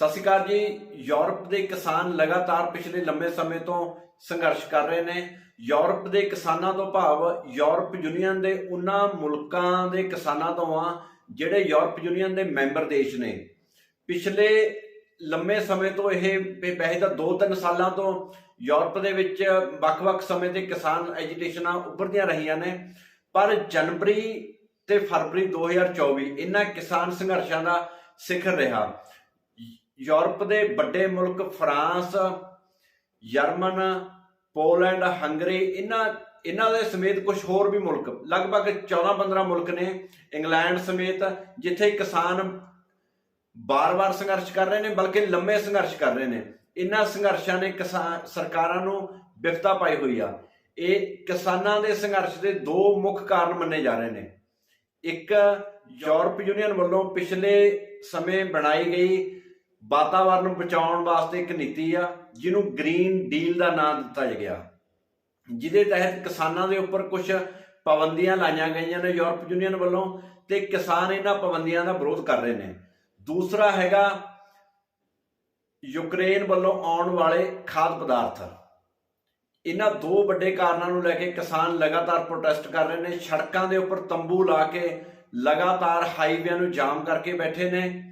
ਸਤਿ ਸ਼੍ਰੀ ਅਕਾਲ ਜੀ। ਯੂਰਪ ਦੇ ਕਿਸਾਨ ਲਗਾਤਾਰ ਪਿਛਲੇ ਲੰਮੇ ਸਮੇਂ ਤੋਂ ਸੰਘਰਸ਼ ਕਰ ਰਹੇ ਨੇ। ਯੂਰਪ ਦੇ ਕਿਸਾਨਾਂ ਤੋਂ ਭਾਵ ਯੂਰਪ ਯੂਨੀਅਨ ਦੇ ਉਹਨਾਂ ਮੁਲਕਾਂ ਦੇ ਕਿਸਾਨਾਂ ਤੋਂ ਆ, ਜਿਹੜੇ ਯੂਰਪ ਯੂਨੀਅਨ ਦੇ ਮੈਂਬਰ ਦੇਸ਼ ਨੇ। ਪਿਛਲੇ ਲੰਮੇ ਸਮੇਂ ਤੋਂ ਇਹ ਵੈਸੇ ਤਾਂ 2-3 ਸਾਲਾਂ ਤੋਂ ਯੂਰਪ ਦੇ ਵਿੱਚ ਵੱਖ-ਵੱਖ ਸਮੇਂ ਤੇ ਕਿਸਾਨ ਐਜੀਟੇਸ਼ਨਾਂ ਉੱਭਰਦੀਆਂ ਰਹੀਆਂ ਨੇ। ਪਰ ਜਨਵਰੀ ਤੇ ਫਰਵਰੀ 2024 ਇਹਨਾਂ ਕਿਸਾਨ ਸੰਘਰਸ਼ਾਂ ਦਾ ਸਿਖਰ ਰਿਹਾ। ਯੂਰਪ ਦੇ ਵੱਡੇ ਮੁਲਕ ਫਰਾਂਸ ਜਰਮਨ ਪੋਲੈਂਡ, ਹੰਗਰੀ, ਇਹਨਾਂ ਇਹਨਾਂ ਦੇ ਸਮੇਤ ਕੁਝ ਹੋਰ ਵੀ ਮੁਲਕ, ਲਗਭਗ 14-15 ਮੁਲਕ ਨੇ ਇੰਗਲੈਂਡ ਸਮੇਤ, ਜਿੱਥੇ ਕਿਸਾਨ ਬਾਰ-ਬਾਰ ਸੰਘਰਸ਼ ਕਰ ਰਹੇ ਨੇ, ਬਲਕਿ ਲੰਮੇ ਸੰਘਰਸ਼ ਕਰ ਰਹੇ ਨੇ। ਇਹਨਾਂ ਸੰਘਰਸ਼ਾਂ ਨੇ ਕਿਸਾਨ ਸਰਕਾਰਾਂ ਨੂੰ ਵਿਫਤਾ ਪਾਈ ਹੋਈ ਆ। ਇਹ ਕਿਸਾਨਾਂ ਦੇ ਸੰਘਰਸ਼ ਦੇ ਦੋ ਮੁੱਖ ਕਾਰਨ ਮੰਨੇ ਜਾ ਰਹੇ ਨੇ। ਇੱਕ ਯੂਰਪ ਯੂਨੀਅਨ ਵੱਲੋਂ ਪਿਛਲੇ ਸਮੇਂ ਬਣਾਈ ਗਈ ਵਾਤਾਵਰਨ ਨੂੰ ਬਚਾਉਣ ਵਾਸਤੇ ਇੱਕ ਨੀਤੀ ਆ, ਜਿਹਨੂੰ ਗ੍ਰੀਨ ਡੀਲ ਦਾ ਨਾਮ ਦਿੱਤਾ ਗਿਆ। ਜਿਹਦੇ ਤਹਿਤ ਕਿਸਾਨਾਂ ਦੇ ਉੱਪਰ ਕੁਝ ਪਾਬੰਦੀਆਂ ਲਾਈਆਂ ਗਈਆਂ ਨੇ ਯੂਰਪ ਯੂਨੀਅਨ ਵੱਲੋਂ ਤੇ ਕਿਸਾਨ ਇਹਨਾਂ ਪਾਬੰਦੀਆਂ ਦਾ ਵਿਰੋਧ ਕਰ ਰਹੇ ਨੇ। ਦੂਸਰਾ ਹੈਗਾ ਯੂਕਰੇਨ ਵੱਲੋਂ ਆਉਣ ਵਾਲੇ ਖਾਦ ਪਦਾਰਥ। ਇਹਨਾਂ ਦੋ ਵੱਡੇ ਕਾਰਨਾਂ ਨੂੰ ਲੈ ਕੇ ਕਿਸਾਨ ਲਗਾਤਾਰ ਪ੍ਰੋਟੈਸਟ ਕਰ ਰਹੇ ਨੇ। ਸੜਕਾਂ ਦੇ ਉੱਪਰ ਤੰਬੂ ਲਾ ਕੇ ਲਗਾਤਾਰ ਹਾਈਵੇਆਂ ਨੂੰ ਜਾਮ ਕਰਕੇ ਬੈਠੇ ਨੇ।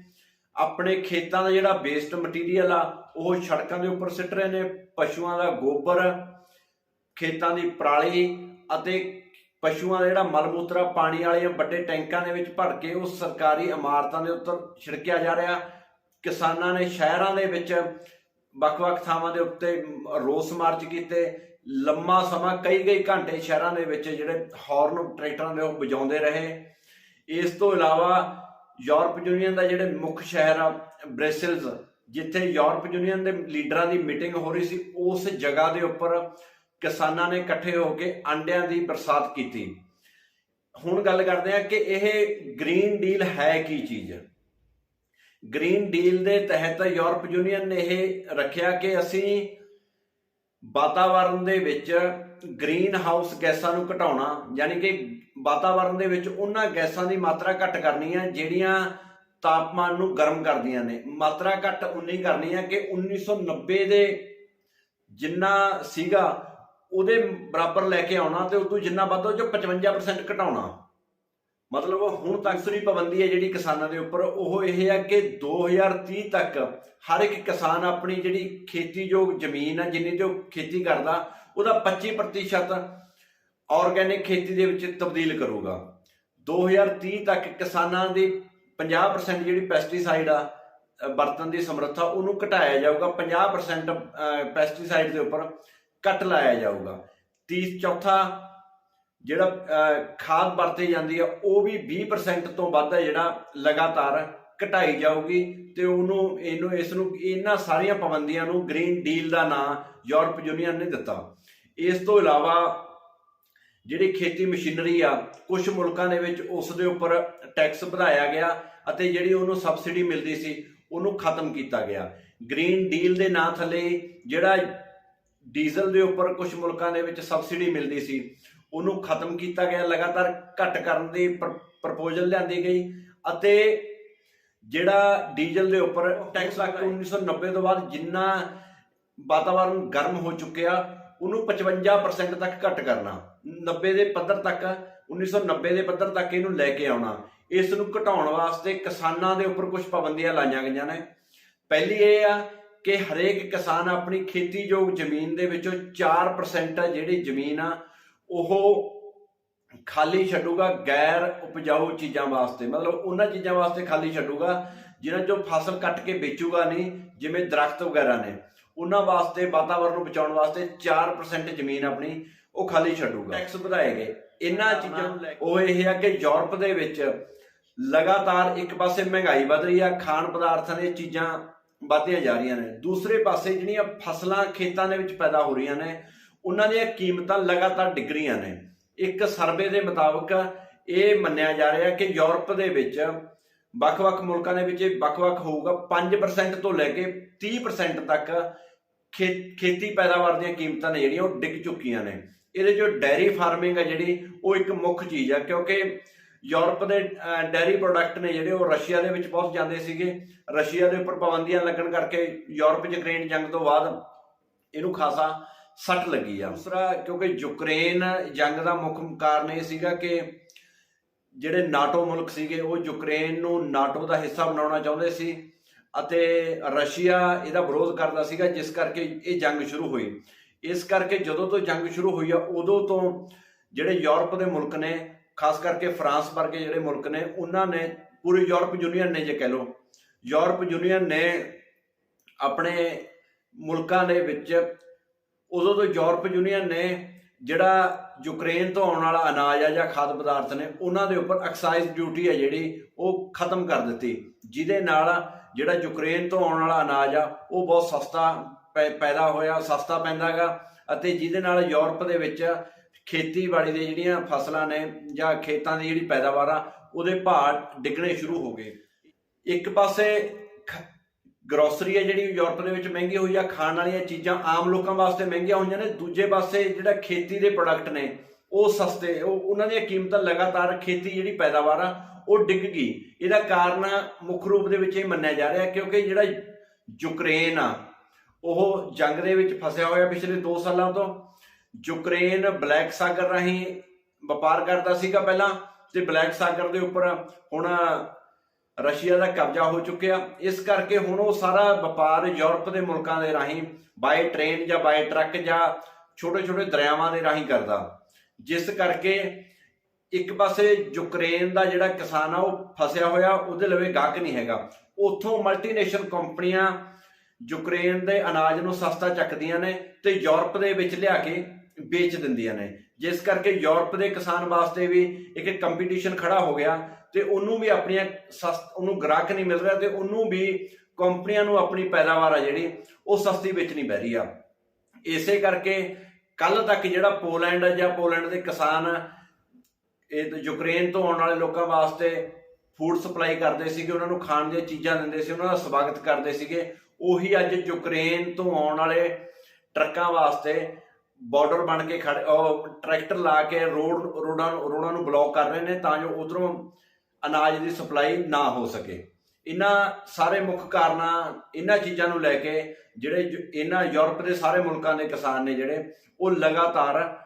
ਆਪਣੇ ਖੇਤਾਂ ਦਾ ਜਿਹੜਾ ਵੇਸਟ ਮਟੀਰੀਅਲ ਆ, ਉਹ ਸੜਕਾਂ ਦੇ ਉੱਪਰ ਸਿੱਟ ਰਹੇ ਨੇ, ਪਸ਼ੂਆਂ ਦਾ ਗੋਬਰ, ਖੇਤਾਂ ਦੀ ਪਰਾਲੀ ਅਤੇ ਪਸ਼ੂਆਂ ਦਾ ਜਿਹੜਾ ਮਲ ਮੂਤਰਾ ਪਾਣੀ ਵਾਲੀਆਂ ਵੱਡੇ ਟੈਂਕਾਂ ਦੇ ਵਿੱਚ ਭਰ ਕੇ ਉਹ ਸਰਕਾਰੀ ਇਮਾਰਤਾਂ ਦੇ ਉੱਤੇ ਛਿੜਕਿਆ ਜਾ ਰਿਹਾ। ਕਿਸਾਨਾਂ ਨੇ ਸ਼ਹਿਰਾਂ ਦੇ ਵਿੱਚ ਵੱਖ-ਵੱਖ ਥਾਵਾਂ ਦੇ ਉੱਤੇ ਰੋਸ ਮਾਰਚ ਕੀਤੇ। ਲੰਮਾ ਸਮਾਂ, ਕਈ ਕਈ ਘੰਟੇ ਸ਼ਹਿਰਾਂ ਦੇ ਵਿੱਚ ਜਿਹੜੇ ਹਾਰਨ ਟਰੈਕਟਰਾਂ ਦੇ ਉਹ ਵਜਾਉਂਦੇ ਰਹੇ। ਇਸ ਤੋਂ ਇਲਾਵਾ ਯੂਰਪ ਯੂਨੀਅਨ ਦਾ ਜਿਹੜੇ ਮੁੱਖ ਸ਼ਹਿਰ ਆ ਬ੍ਰੈਸਲਸ ਜਿੱਥੇ ਯੂਰਪ ਯੂਨੀਅਨ ਦੇ ਲੀਡਰਾਂ ਦੀ ਮੀਟਿੰਗ ਹੋ ਰਹੀ ਸੀ, ਉਸ ਜਗ੍ਹਾ ਦੇ ਉੱਪਰ ਕਿਸਾਨਾਂ ਨੇ ਇਕੱਠੇ ਹੋ ਕੇ ਅੰਡਿਆਂ ਦੀ ਬਰਸਾਤ ਕੀਤੀ। ਹੁਣ ਗੱਲ ਕਰਦੇ ਆ ਕਿ ਇਹ ਗ੍ਰੀਨ ਡੀਲ ਹੈ ਕੀ ਚੀਜ਼? ਗ੍ਰੀਨ ਡੀਲ ਦੇ ਤਹਿਤ ਯੂਰਪ ਯੂਨੀਅਨ ਨੇ ਇਹ ਰੱਖਿਆ ਕਿ ਅਸੀਂ ਵਾਤਾਵਰਣ ਦੇ ਵਿੱਚ ਗ੍ਰੀਨ ਹਾਊਸ ਗੈਸਾਂ ਨੂੰ ਘਟਾਉਣਾ, ਯਾਨੀ ਕਿ ਵਾਤਾਵਰਣ ਦੇ ਵਿੱਚ ਉਹਨਾਂ ਗੈਸਾਂ ਦੀ ਮਾਤਰਾ ਘੱਟ ਕਰਨੀ ਹੈ ਜਿਹੜੀਆਂ ਤਾਪਮਾਨ ਨੂੰ ਗਰਮ ਕਰਦੀਆਂ ਨੇ। ਮਾਤਰਾ ਘੱਟ ਉਨੀ ਕਰਨੀ ਹੈ ਕਿ 1990 ਦੇ ਜਿੰਨਾ ਸੀਗਾ, ਉਹਦੇ ਬਰਾਬਰ ਲੈ ਕੇ ਆਉਣਾ ਤੇ ਉਦੋਂ ਜਿੰਨਾ ਵੱਧ ਉਹ ਜੋ 55% ਘਟਾਉਣਾ। ਮਤਲਬ ਹੁਣ ਤੱਕ ਸਰੀ ਪਾਬੰਦੀ ਹੈ ਜਿਹੜੀ ਕਿਸਾਨਾਂ ਦੇ ਉੱਪਰ, ਉਹ ਇਹ ਹੈ ਕਿ 2030 ਤੱਕ ਹਰ ਇੱਕ ਕਿਸਾਨ ਆਪਣੀ ਜਿਹੜੀ ਖੇਤੀਯੋਗ ਜ਼ਮੀਨ ਹੈ ਜਿੰਨੀ ਤੇ ਉਹ ਖੇਤੀ ਕਰਦਾ, ਉਹਦਾ 25% ਆਰਗੈਨਿਕ ਖੇਤੀ ਦੇ ਵਿੱਚ ਤਬਦੀਲ ਕਰੂਗਾ। 2030 ਤੱਕ ਕਿਸਾਨਾਂ ਦੀ 50% ਜਿਹੜੀ ਪੈਸਟੀਸਾਈਡ ਆ ਵਰਤਣ ਦੀ ਸਮਰੱਥਾ, ਉਹਨੂੰ ਘਟਾਇਆ ਜਾਊਗਾ। 50% ਪੈਸਟੀਸਾਈਡ ਦੇ ਉੱਪਰ ਕੱਟ ਲਾਇਆ ਜਾਊਗਾ। 30 ਚੌਥਾ ਜਿਹੜਾ ਖਾਦ ਵਰਤੀ ਜਾਂਦੀ ਆ, ਉਹ ਵੀ 20% ਤੋਂ ਵੱਧ ਹੈ ਜਿਹੜਾ ਲਗਾਤਾਰ ਘਟਾਈ ਜਾਊਗੀ ਤੇ ਉਹਨੂੰ, ਇਹਨੂੰ ਇਸ ਨੂੰ ਇਹਨਾਂ ਸਾਰੀਆਂ ਪਾਬੰਦੀਆਂ ਨੂੰ ਗ੍ਰੀਨ ਡੀਲ ਦਾ ਨਾਂ ਯੂਰਪ ਯੂਨੀਅਨ ਨੇ ਦਿੱਤਾ। ਇਸ ਤੋਂ ਇਲਾਵਾ ਜਿਹੜੀ ਖੇਤੀ ਮਸ਼ੀਨਰੀ ਆ ਕੁਝ ਮੁਲਕਾਂ ਦੇ ਵਿੱਚ ਉਸ ਦੇ ਉੱਪਰ ਟੈਕਸ ਵਧਾਇਆ ਗਿਆ ਅਤੇ ਜਿਹੜੀ ਉਹਨੂੰ ਸਬਸਿਡੀ ਮਿਲਦੀ ਸੀ ਉਹਨੂੰ ਖਤਮ ਕੀਤਾ ਗਿਆ। ਗ੍ਰੀਨ ਡੀਲ ਦੇ ਨਾਂ ਥੱਲੇ ਜਿਹੜਾ ਡੀਜ਼ਲ ਦੇ ਉੱਪਰ ਕੁਝ ਮੁਲਕਾਂ ਦੇ ਵਿੱਚ ਸਬਸਿਡੀ ਮਿਲਦੀ ਸੀ ਉਹਨੂੰ ਖਤਮ ਕੀਤਾ ਗਿਆ। ਲਗਾਤਾਰ ਘੱਟ ਕਰਨ ਦੀ ਪ੍ਰਪੋਜ਼ਲ ਲਿਆਂਦੀ ਗਈ ਅਤੇ ਜਿਹੜਾ ਡੀਜ਼ਲ ਦੇ ਉੱਪਰ ਟੈਕਸ ਲੱਗ 1990 ਤੋਂ ਬਾਅਦ ਜਿੰਨਾ ਵਾਤਾਵਰਣ ਗਰਮ ਹੋ ਚੁੱਕਿਆ ਉਹਨੂੰ 55% ਤੱਕ ਘੱਟ ਕਰਨਾ। 90 ਦੇ ਪੱਧਰ ਤੱਕ 1990 ਦੇ ਪੱਧਰ ਤੱਕ ਇਹਨੂੰ ਲੈ ਕੇ ਆਉਣਾ। ਇਸ ਨੂੰ ਘਟਾਉਣ ਵਾਸਤੇ ਕਿਸਾਨਾਂ ਦੇ ਉੱਪਰ ਕੁਝ ਪਾਬੰਦੀਆਂ ਲਾਈਆਂ ਗਈਆਂ ਨੇ। ਪਹਿਲੀ ਇਹ ਆ ਕਿ ਹਰੇਕ ਕਿਸਾਨ ਆਪਣੀ ਖੇਤੀਯੋਗ ਜ਼ਮੀਨ ਦੇ ਵਿੱਚੋਂ 4% ਜਿਹੜੀ ਜ਼ਮੀਨ ਆ, ਉਹ ਖਾਲੀ ਛੱਡੂਗਾ ਗੈਰ ਉਪਜਾਊ ਚੀਜ਼ਾਂ ਵਾਸਤੇ। ਮਤਲਬ ਉਹਨਾਂ ਚੀਜ਼ਾਂ ਵਾਸਤੇ ਖਾਲੀ ਛੱਡੂਗਾ, ਜਿਨ੍ਹਾਂ ਚੋਂ ਫਸਲ ਕੱਟ ਕੇ ਵੇਚੂਗਾ ਨਹੀਂ, ਜਿਵੇਂ ਦਰਖਤ ਵਗੈਰਾ ਨੇ। ਉਹਨਾਂ ਵਾਸਤੇ ਵਾਤਾਵਰਣ ਨੂੰ ਬਚਾਉਣ ਵਾਸਤੇ 4% ਜ਼ਮੀਨ ਆਪਣੀ ਉਹ ਖਾਲੀ ਛੱਡੂਗਾ। ਟੈਕਸ ਵਧਾਏ ਗਏ। ਇਹਨਾਂ ਚੀਜ਼ਾਂ ਨੂੰ ਲੈ ਕੇ ਉਹ ਇਹ ਹੈ ਕਿ ਯੂਰਪ ਦੇ ਵਿੱਚ ਲਗਾਤਾਰ ਇੱਕ ਪਾਸੇ ਮਹਿੰਗਾਈ ਵਧ ਰਹੀ ਆ ਖਾਣ ਪਦਾਰਥਾਂ ਦੀਆਂ ਚੀਜ਼ਾਂ ਵਧਦੀਆਂ ਜਾ ਰਹੀਆਂ ਨੇ। ਦੂਸਰੇ ਪਾਸੇ ਜਿਹੜੀਆਂ ਫਸਲਾਂ ਖੇਤਾਂ ਦੇ ਵਿੱਚ ਪੈਦਾ ਹੋ ਰਹੀਆਂ ਨੇ ਉਹਨਾਂ ਦੀਆਂ ਕੀਮਤਾਂ ਲਗਾਤਾਰ ਡਿੱਗ ਰਹੀਆਂ ਨੇ। ਇੱਕ ਸਰਵੇ ਦੇ ਮੁਤਾਬਕ ਇਹ ਮੰਨਿਆ ਜਾ ਰਿਹਾ ਕਿ ਯੂਰਪ ਦੇ ਵਿੱਚ ਵੱਖ-ਵੱਖ ਮੁਲਕਾਂ ਦੇ ਵਿੱਚ ਇਹ ਵੱਖ-ਵੱਖ ਹੋਊਗਾ 5% ਤੋਂ ਲੈ ਕੇ 30% ਤੱਕ ਖੇਤੀ ਪੈਦਾਵਾਰ ਦੀਆਂ ਕੀਮਤਾਂ ਨੇ ਜਿਹੜੀਆਂ ਉਹ ਡਿੱਗ ਚੁੱਕੀਆਂ ਨੇ। ਇਹਦੇ ਜੋ ਡੈਰੀ ਫਾਰਮਿੰਗ ਹੈ ਜਿਹੜੀ, ਉਹ ਇੱਕ ਮੁੱਖ ਚੀਜ਼ ਹੈ ਕਿਉਂਕਿ ਯੂਰਪ ਦੇ ਡੈਰੀ ਪ੍ਰੋਡਕਟ ਨੇ ਜਿਹੜੇ, ਉਹ ਰਸ਼ੀਆ ਦੇ ਵਿੱਚ ਬਹੁਤ ਜਾਂਦੇ ਸੀਗੇ। ਰਸ਼ੀਆ ਦੇ ਉੱਪਰ ਪਾਬੰਦੀਆਂ ਲੱਗਣ ਕਰਕੇ ਯੂਰਪ ਯੂਕਰੇਨ ਜੰਗ ਤੋਂ ਬਾਅਦ ਇਹਨੂੰ ਖਾਸਾ ਸੱਟ ਲੱਗੀ ਆ। ਦੂਸਰਾ, ਕਿਉਂਕਿ ਯੂਕਰੇਨ ਜੰਗ ਦਾ ਮੁੱਖ ਕਾਰਨ ਇਹ ਸੀਗਾ ਕਿ ਜਿਹੜੇ ਨਾਟੋ ਮੁਲਕ ਸੀਗੇ, ਉਹ ਯੂਕਰੇਨ ਨੂੰ ਨਾਟੋ ਦਾ ਹਿੱਸਾ ਬਣਾਉਣਾ ਚਾਹੁੰਦੇ ਸੀ। ਅਤੇ ਰਸ਼ੀਆ ਇਹਦਾ ਵਿਰੋਧ ਕਰਦਾ ਸੀਗਾ, ਜਿਸ ਕਰਕੇ ਇਹ ਜੰਗ ਸ਼ੁਰੂ ਹੋਈ। ਇਸ ਕਰਕੇ ਜਦੋਂ ਤੋਂ ਜੰਗ ਸ਼ੁਰੂ ਹੋਈ ਆ, ਉਦੋਂ ਤੋਂ ਜਿਹੜੇ ਯੂਰਪ ਦੇ ਮੁਲਕ ਨੇ, ਖਾਸ ਕਰਕੇ ਫਰਾਂਸ ਵਰਗੇ ਜਿਹੜੇ ਮੁਲਕ ਨੇ, ਉਹਨਾਂ ਨੇ ਪੂਰੀ ਯੂਰਪ ਯੂਨੀਅਨ ਨੇ ਜੇ ਕਹਿ ਲਓ, ਯੂਰਪ ਯੂਨੀਅਨ ਨੇ ਆਪਣੇ ਮੁਲਕਾਂ ਦੇ ਵਿੱਚ, ਉਦੋਂ ਤੋਂ ਯੂਰਪ ਯੂਨੀਅਨ ਨੇ ਜਿਹੜਾ ਯੂਕਰੇਨ ਤੋਂ ਆਉਣ ਵਾਲਾ ਅਨਾਜ ਆ ਜਾਂ ਖਾਦ ਪਦਾਰਥ ਨੇ, ਉਹਨਾਂ ਦੇ ਉੱਪਰ ਐਕਸਾਈਜ਼ ਡਿਊਟੀ ਹੈ ਜਿਹੜੀ, ਉਹ ਖਤਮ ਕਰ ਦਿੱਤੀ, ਜਿਹਦੇ ਨਾਲ ਜਿਹੜਾ ਯੂਕਰੇਨ ਤੋਂ ਆਉਣ ਵਾਲਾ ਅਨਾਜ ਆ, ਉਹ ਬਹੁਤ ਸਸਤਾ ਪੈ- ਪੈਦਾ ਹੋਇਆ, ਸਸਤਾ ਪੈਂਦਾਗਾ ਅਤੇ ਜਿਹਦੇ ਨਾਲ ਯੂਰਪ ਦੇ ਵਿੱਚ ਖੇਤੀਬਾੜੀ ਦੇ ਜਿਹੜੀਆਂ ਫਸਲਾਂ ਨੇ ਜਾਂ ਖੇਤਾਂ ਦੀ ਜਿਹੜੀ ਪੈਦਾਵਾਰ ਆ, ਉਹਦੇ ਭਾਅ ਡਿੱਗਣੇ ਸ਼ੁਰੂ ਹੋ ਗਏ। ਇੱਕ ਪਾਸੇ ਗਰੋਸਰੀ ਹੈ ਜਿਹੜੀ ਯੂਰਪ ਦੇ ਵਿੱਚ ਮਹਿੰਗੀ ਹੋਈ ਆ, ਖਾਣ ਵਾਲੀਆਂ ਚੀਜ਼ਾਂ ਆਮ ਲੋਕਾਂ ਵਾਸਤੇ ਮਹਿੰਗੀਆਂ ਹੋਈਆਂ ਨੇ, ਦੂਜੇ ਪਾਸੇ ਜਿਹੜਾ ਖੇਤੀ ਦੇ ਪ੍ਰੋਡਕਟ ਨੇ, ਉਹ ਸਸਤੇ, ਉਹ, ਉਹਨਾਂ ਦੀਆਂ ਕੀਮਤਾਂ ਲਗਾਤਾਰ ਖੇਤੀ ਜਿਹੜੀ ਪੈਦਾਵਾਰ ਆ ਉਹ ਡਿੱਗ ਗਈ। ਇਹਦਾ ਕਾਰਨ ਮੁੱਖ ਰੂਪ ਦੇ ਵਿੱਚ ਇਹ ਮੰਨਿਆ ਜਾ ਰਿਹਾ ਕਿਉਂਕਿ ਜਿਹੜਾ ਯੂਕਰੇਨ ਆ, ਉਹ ਜੰਗ ਦੇ ਵਿੱਚ ਫਸਿਆ ਹੋਇਆ ਪਿਛਲੇ 2 ਸਾਲਾਂ ਤੋਂ। ਯੂਕਰੇਨ ਬਲੈਕ ਸਾਗਰ ਰਾਹੀਂ ਵਪਾਰ ਕਰਦਾ ਸੀਗਾ ਪਹਿਲਾਂ ਤੇ ਬਲੈਕ ਸਾਗਰ ਦੇ ਉੱਪਰ ਹੁਣ ਰਸ਼ੀਆ ਦਾ ਕਬਜ਼ਾ ਹੋ ਚੁੱਕਿਆ। ਇਸ ਕਰਕੇ ਹੁਣ ਉਹ ਸਾਰਾ ਵਪਾਰ ਯੂਰਪ ਦੇ ਮੁਲਕਾਂ ਦੇ ਰਾਹੀਂ ਬਾਈ ਟ੍ਰੇਨ ਜਾਂ ਬਾਈ ਟਰੱਕ ਜਾਂ ਛੋਟੇ-ਛੋਟੇ ਦਰਿਆਵਾਂ ਦੇ ਰਾਹੀਂ ਕਰਦਾ। ਜਿਸ ਕਰਕੇ ਇੱਕ ਪਾਸੇ ਯੂਕਰੇਨ ਦਾ ਜਿਹੜਾ ਕਿਸਾਨ ਆ, ਉਹ ਫਸਿਆ ਹੋਇਆ, ਉਹਦੇ ਲਵੇ ਗਾਹਕ ਨਹੀਂ ਹੈਗਾ। ਉੱਥੋਂ ਮਲਟੀਨੇਸ਼ਨਲ ਕੰਪਨੀਆਂ ਯੂਕਰੇਨ ਦੇ ਅਨਾਜ ਨੂੰ ਸਸਤਾ ਚੱਕਦੀਆਂ ਨੇ ਤੇ ਯੂਰਪ ਦੇ ਵਿੱਚ ਲਿਆ ਕੇ ਵੇਚ ਦਿੰਦੀਆਂ ਨੇ। ਜਿਸ ਕਰਕੇ ਯੂਰਪ ਦੇ ਕਿਸਾਨ ਵਾਸਤੇ ਵੀ ਇੱਕ ਕੰਪੀਟੀਸ਼ਨ ਖੜਾ ਹੋ ਗਿਆ ਤੇ ਉਹਨੂੰ ਵੀ ਆਪਣੀਆਂ ਸਸਤ ਉਹਨੂੰ ਗ੍ਰਾਹਕ ਨਹੀਂ ਮਿਲ ਰਿਹਾ ਤੇ ਉਹਨੂੰ ਵੀ ਕੰਪਨੀਆਂ ਨੂੰ ਆਪਣੀ ਪੈਦਾਵਾਰ ਆ ਜਿਹੜੀ, ਉਹ ਸਸਤੀ ਵੇਚਣੀ ਪੈ ਰਹੀ ਆ। ਇਸੇ ਕਰਕੇ ਕੱਲ ਤੱਕ ਜਿਹੜਾ ਪੋਲੈਂਡ ਜਾਂ ਪੋਲੈਂਡ ਦੇ ਕਿਸਾਨ ਇਹ ਯੂਕਰੇਨ ਤੋਂ ਆਉਣ ਵਾਲੇ ਲੋਕਾਂ ਵਾਸਤੇ ਫੂਡ ਸਪਲਾਈ ਕਰਦੇ ਸੀਗੇ, ਉਹਨਾਂ ਨੂੰ ਖਾਣ ਦੀਆਂ ਚੀਜ਼ਾਂ ਦਿੰਦੇ ਸੀ, ਉਹਨਾਂ ਦਾ ਸਵਾਗਤ ਕਰਦੇ ਸੀਗੇ। ਉਹੀ ਅੱਜ ਯੂਕਰੇਨ ਤੋਂ ਆਉਣ ਵਾਲੇ ਟਰੱਕਾਂ ਵਾਸਤੇ ਬਾਰਡਰ ਬਣ ਕੇ ਖੜ ਟਰੈਕਟਰ ਲਾ ਕੇ ਰੋਡ ਰੋਡਾਂ ਨੂੰ ਰੋਡਾਂ ਨੂੰ ਬਲੌਕ ਕਰ ਰਹੇ ਨੇ ਤਾਂ ਜੋ ਉਧਰੋਂ ਅਨਾਜ ਦੀ ਸਪਲਾਈ ਨਾ ਹੋ ਸਕੇ। ਇਹਨਾਂ ਸਾਰੇ ਮੁੱਖ ਕਾਰਨਾਂ, ਇਹਨਾਂ ਚੀਜ਼ਾਂ ਨੂੰ ਲੈ ਕੇ ਜਿਹੜੇ ਯੂ- ਇਹਨਾਂ ਯੂਰਪ ਦੇ ਸਾਰੇ ਮੁਲਕਾਂ ਦੇ ਕਿਸਾਨ ਨੇ ਜਿਹੜੇ, ਉਹ ਲਗਾਤਾਰ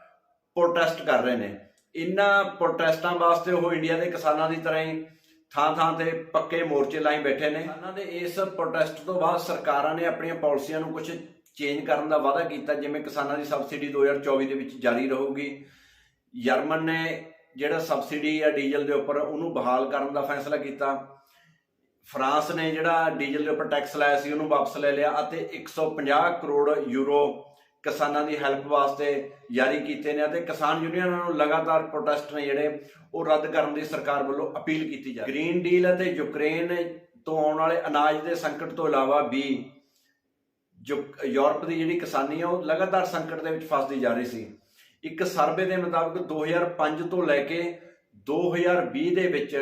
ਪ੍ਰੋਟੈਸਟ ਕਰ ਰਹੇ ਨੇ। ਇਹਨਾਂ ਪ੍ਰੋਟੈਸਟਾਂ ਵਾਸਤੇ ਉਹ ਇੰਡੀਆ ਦੇ ਕਿਸਾਨਾਂ ਦੀ ਤਰ੍ਹਾਂ ਹੀ ਥਾਂ ਥਾਂ ਤੇ ਪੱਕੇ ਮੋਰਚੇ ਲਾਈ ਬੈਠੇ ਨੇ। ਉਹਨਾਂ ਦੇ ਇਸ ਪ੍ਰੋਟੈਸਟ ਤੋਂ ਬਾਅਦ ਸਰਕਾਰਾਂ ਨੇ ਆਪਣੀਆਂ ਪਾਲਿਸੀਆਂ ਨੂੰ ਕੁਝ ਚੇਂਜ ਕਰਨ ਦਾ ਵਾਅਦਾ ਕੀਤਾ, ਜਿਵੇਂ ਕਿਸਾਨਾਂ ਦੀ ਸਬਸਿਡੀ 2024 ਦੇ ਵਿੱਚ ਜਾਰੀ ਰਹੂਗੀ। ਜਰਮਨ ਨੇ ਜਿਹੜਾ ਸਬਸਿਡੀ ਆ ਡੀਜ਼ਲ ਦੇ ਉੱਪਰ ਉਹਨੂੰ ਬਹਾਲ ਕਰਨ ਦਾ ਫੈਸਲਾ ਕੀਤਾ। ਫਰਾਂਸ ਨੇ ਜਿਹੜਾ ਡੀਜ਼ਲ ਦੇ ਉੱਪਰ ਟੈਕਸ ਲਾਇਆ ਸੀ, ਉਹਨੂੰ ਵਾਪਸ ਲੈ ਲਿਆ ਅਤੇ 150 ਕਰੋੜ ਯੂਰੋ ਕਿਸਾਨਾਂ ਦੀ ਹੈਲਪ ਵਾਸਤੇ ਜਾਰੀ ਕੀਤੇ ਨੇ ਅਤੇ ਕਿਸਾਨ ਯੂਨੀਅਨਾਂ ਨੂੰ ਲਗਾਤਾਰ ਪ੍ਰੋਟੈਸਟ ਨੇ ਜਿਹੜੇ ਉਹ ਰੱਦ ਕਰਨ ਦੀ ਸਰਕਾਰ ਵੱਲੋਂ ਅਪੀਲ ਕੀਤੀ ਜਾ ਰਹੀ ਗ੍ਰੀਨ ਡੀਲ ਅਤੇ ਯੂਕਰੇਨ ਤੋਂ ਆਉਣ ਵਾਲੇ ਅਨਾਜ ਦੇ ਸੰਕਟ ਤੋਂ ਇਲਾਵਾ ਵੀ ਜੋ ਯੂਰਪ ਦੀ ਜਿਹੜੀ ਕਿਸਾਨੀ ਆ, ਉਹ ਲਗਾਤਾਰ ਸੰਕਟ ਦੇ ਵਿੱਚ ਫਸਦੀ ਜਾ ਰਹੀ ਸੀ। ਇੱਕ ਸਰਵੇ ਦੇ ਮੁਤਾਬਕ 2005 ਤੋਂ ਲੈ ਕੇ 2020 ਦੇ ਵਿੱਚ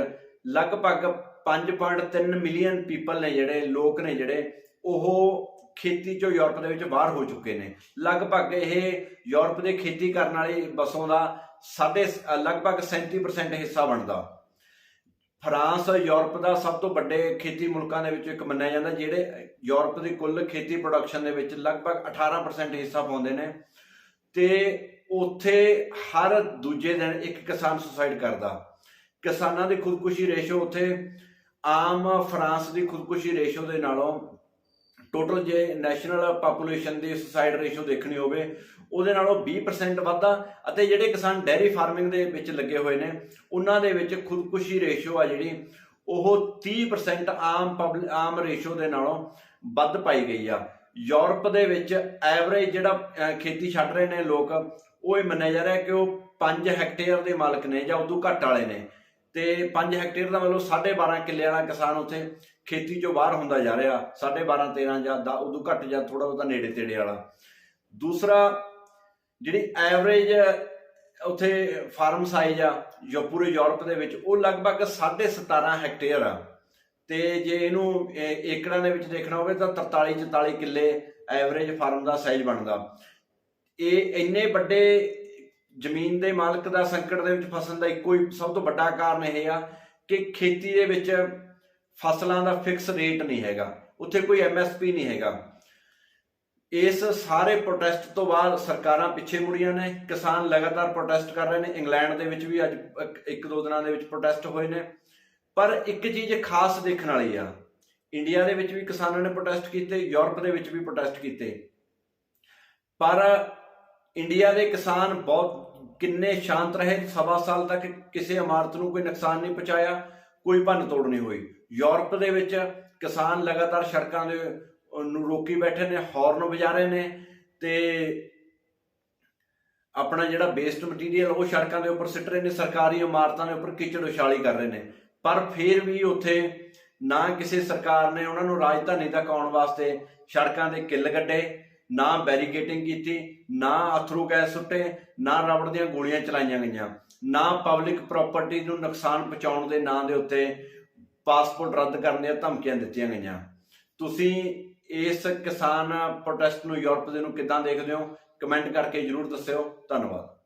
ਲਗਭਗ 5.3 ਮਿਲੀਅਨ ਪੀਪਲ ਨੇ ਜਿਹੜੇ ਲੋਕ ਨੇ ਜਿਹੜੇ ਉਹ ਖੇਤੀ ਚੋਂ ਯੂਰਪ ਦੇ ਵਿੱਚ ਬਾਹਰ ਹੋ ਚੁੱਕੇ ਨੇ। ਲਗਭਗ ਇਹ ਯੂਰਪ ਦੇ ਖੇਤੀ ਕਰਨ ਵਾਲੀ ਵਸੋਂ ਦਾ ਸਾਢੇ ਲਗਭਗ 37% ਹਿੱਸਾ ਬਣਦਾ। ਫਰਾਂਸ, ਯੂਰਪ ਦਾ ਸਭ ਤੋਂ ਵੱਡੇ ਖੇਤੀ ਮੁਲਕਾਂ ਦੇ ਵਿੱਚੋਂ ਇੱਕ ਮੰਨਿਆ ਜਾਂਦਾ, ਜਿਹੜੇ ਯੂਰਪ ਦੀ ਕੁੱਲ ਖੇਤੀ ਪ੍ਰੋਡਕਸ਼ਨ ਦੇ ਵਿੱਚ ਲਗਭਗ 18% ਹਿੱਸਾ ਪਾਉਂਦੇ ਨੇ ਤੇ ਉੱਥੇ ਹਰ ਦੂਜੇ ਦਿਨ ਇੱਕ ਕਿਸਾਨ ਸੁਸਾਈਡ ਕਰਦਾ। ਕਿਸਾਨਾਂ ਦੀ ਖੁਦਕੁਸ਼ੀ ਰੇਸ਼ੋ ਉੱਥੇ, ਆਮ ਫਰਾਂਸ ਦੀ ਖੁਦਕੁਸ਼ੀ ਰੇਸ਼ੋ ਦੇ ਨਾਲੋਂ ਟੋਟਲ ਜੇ ਨੈਸ਼ਨਲ ਪਾਪੂਲੇਸ਼ਨ ਦੀ ਸੁਸਾਈਡ ਰੇਸ਼ੋ ਦੇਖਣੀ ਹੋਵੇ, ਉਹਦੇ ਨਾਲੋਂ 20% ਵਾਧਾ ਅਤੇ ਜਿਹੜੇ ਕਿਸਾਨ ਡੈਰੀ ਫਾਰਮਿੰਗ ਦੇ ਵਿੱਚ ਲੱਗੇ ਹੋਏ ਨੇ, ਉਹਨਾਂ ਦੇ ਵਿੱਚ ਖੁਦਕੁਸ਼ੀ ਰੇਸ਼ੋ ਆ ਜਿਹੜੀ, ਉਹ 30% ਆਮ ਪਬਲ ਆਮ ਰੇਸ਼ੋ ਦੇ ਨਾਲੋਂ ਵੱਧ ਪਾਈ ਗਈ ਆ। ਯੂਰਪ ਦੇ ਵਿੱਚ ਐਵਰੇਜ ਜਿਹੜਾ ਖੇਤੀ ਛੱਡ ਰਹੇ ਨੇ ਲੋਕ, ਉਹ ਇਹ ਮੰਨਿਆ ਜਾ ਰਿਹਾ ਕਿ ਉਹ 5 ਹੈਕਟੇਅਰ ਦੇ ਮਾਲਕ ਨੇ ਜਾਂ ਉਦੋਂ ਘੱਟ ਵਾਲੇ ਨੇ। ਤੇ 5 ਹੈਕਟੇਅਰ ਦਾ ਮਤਲਬ 12.5 ਕਿੱਲੇ ਵਾਲਾ ਕਿਸਾਨ ਉੱਥੇ ਖੇਤੀ ਚੋਂ ਬਾਹਰ ਹੁੰਦਾ ਜਾ ਰਿਹਾ 12.5 13 ਜਾਂ ਦਾ ਉਦੋਂ ਘੱਟ ਜਾਂ ਥੋੜਾ ਬਹੁਤਾ ਨੇੜੇ ਤੇੜੇ ਵਾਲਾ। ਦੂਸਰਾ, ਜਿਹੜੀ ਐਵਰੇਜ ਉੱਥੇ ਫਾਰਮ ਸਾਈਜ਼ ਆ, ਜੋ ਪੂਰੇ ਯੂਰਪ ਦੇ ਵਿੱਚ, ਉਹ ਲਗਭਗ 17.5 ਹੈਕਟੇਅਰ ਆ। ਤੇ ਜੇ ਇਹਨੂੰ ਏਕੜਾਂ ਦੇ ਵਿੱਚ ਦੇਖਣਾ ਹੋਵੇ ਤਾਂ 43 44 ਕਿੱਲੇ ਐਵਰੇਜ ਫਾਰਮ ਦਾ ਸਾਈਜ਼ ਬਣਦਾ। ਇਹ ਇੰਨੇ ਵੱਡੇ ਜ਼ਮੀਨ ਦੇ ਮਾਲਕ ਦਾ ਸੰਕਟ ਦੇ ਵਿੱਚ ਫਸਣ ਦਾ ਇੱਕੋ ਹੀ ਸਭ ਤੋਂ ਵੱਡਾ ਕਾਰਨ ਇਹ ਆ ਕਿ ਖੇਤੀ ਦੇ ਵਿੱਚ ਫਸਲਾਂ ਦਾ ਫਿਕਸ ਰੇਟ ਨਹੀਂ ਹੈਗਾ। ਉੱਥੇ ਕੋਈ ਐਮਐਸਪੀ ਨਹੀਂ ਹੈਗਾ। ਇਸ ਸਾਰੇ ਪ੍ਰੋਟੈਸਟ ਤੋਂ ਬਾਅਦ ਸਰਕਾਰਾਂ ਪਿੱਛੇ ਮੁੜੀਆਂ ਨੇ। ਕਿਸਾਨ ਲਗਾਤਾਰ ਪ੍ਰੋਟੈਸਟ ਕਰ ਰਹੇ ਨੇ। ਇੰਗਲੈਂਡ ਦੇ ਵਿੱਚ ਵੀ ਅੱਜ ਇੱਕ- ਇੱਕ ਦੋ ਦਿਨਾਂ ਦੇ ਵਿੱਚ ਪ੍ਰੋਟੈਸਟ ਹੋਏ ਨੇ। ਪਰ ਇੱਕ ਚੀਜ਼ ਖਾਸ ਦੇਖਣ ਵਾਲੀ ਆ। ਇੰਡੀਆ ਦੇ ਵਿੱਚ ਵੀ ਕਿਸਾਨਾਂ ਨੇ ਪ੍ਰੋਟੈਸਟ ਕੀਤੇ, ਯੂਰਪ ਦੇ ਵਿੱਚ ਵੀ ਪ੍ਰੋਟੈਸਟ ਕੀਤੇ। ਪਰ ਇੰਡੀਆ ਦੇ ਕਿਸਾਨ ਬਹੁਤ ਕਿੰਨੇ ਸ਼ਾਂਤ ਰਹੇ, ਸਵਾ ਸਾਲ ਤੱਕ ਕਿਸੇ ਇਮਾਰਤ ਨੂੰ ਕੋਈ ਨੁਕਸਾਨ ਨਹੀਂ ਪਹੁੰਚਾਇਆ, ਕੋਈ ਭੰਨ ਤੋੜ ਨਹੀਂ ਹੋਈ। ਯੂਰਪ ਦੇ ਵਿੱਚ ਕਿਸਾਨ ਲਗਾਤਾਰ ਸੜਕਾਂ ਦੇ ਨੂੰ ਰੋਕੀ ਬੈਠੇ ਨੇ, ਹਾਰਨ ਵਜਾ ਰਹੇ ਨੇ ਤੇ ਆਪਣਾ ਜਿਹੜਾ ਵੇਸਟ ਮਟੀਰੀਅਲ ਉਹ ਸੜਕਾਂ ਦੇ ਉੱਪਰ ਸਿੱਟ ਰਹੇ ਨੇ, ਸਰਕਾਰੀ ਇਮਾਰਤਾਂ ਦੇ ਉੱਪਰ ਕਿਚੜ ਉਛਾਲੀ ਕਰ ਰਹੇ ਨੇ। ਪਰ ਫਿਰ ਵੀ ਉੱਥੇ ਨਾ ਕਿਸੇ ਸਰਕਾਰ ਨੇ ਉਹਨਾਂ ਨੂੰ ਰਾਜਧਾਨੀ ਤੱਕ ਆਉਣ ਵਾਸਤੇ ਸੜਕਾਂ ਦੇ ਕਿੱਲ ਕੱਢੇ ਨਾ ਬੈਰੀਕੇਟਿੰਗ ਕੀਤੀ, ਨਾ ਅਥਰੂ ਗੈਸ ਸੁੱਟੇ, ਨਾ ਰਬੜ ਦੀਆਂ ਗੋਲੀਆਂ ਚਲਾਈਆਂ ਗਈਆਂ। ਨਾ ਪਬਲਿਕ ਪ੍ਰਾਪਰਟੀ ਨੂੰ ਨੁਕਸਾਨ ਪਹੁੰਚਾਉਣ ਦੇ ਨਾਂ ਦੇ ਉੱਤੇ ਪਾਸਪੋਰਟ ਰੱਦ ਕਰਨ ਦੀਆਂ ਧਮਕੀਆਂ ਦਿੱਤੀਆਂ ਗਈਆਂ। ਤੁਸੀਂ ਇਸ ਕਿਸਾਨ ਪ੍ਰੋਟੈਸਟ ਨੂੰ ਯੂਰਪ ਦੇ ਨੂੰ ਕਿੱਦਾਂ ਦੇਖਦੇ ਹੋ? ਕਮੈਂਟ ਕਰਕੇ ਜਰੂਰ ਦੱਸਿਓ। ਧੰਨਵਾਦ।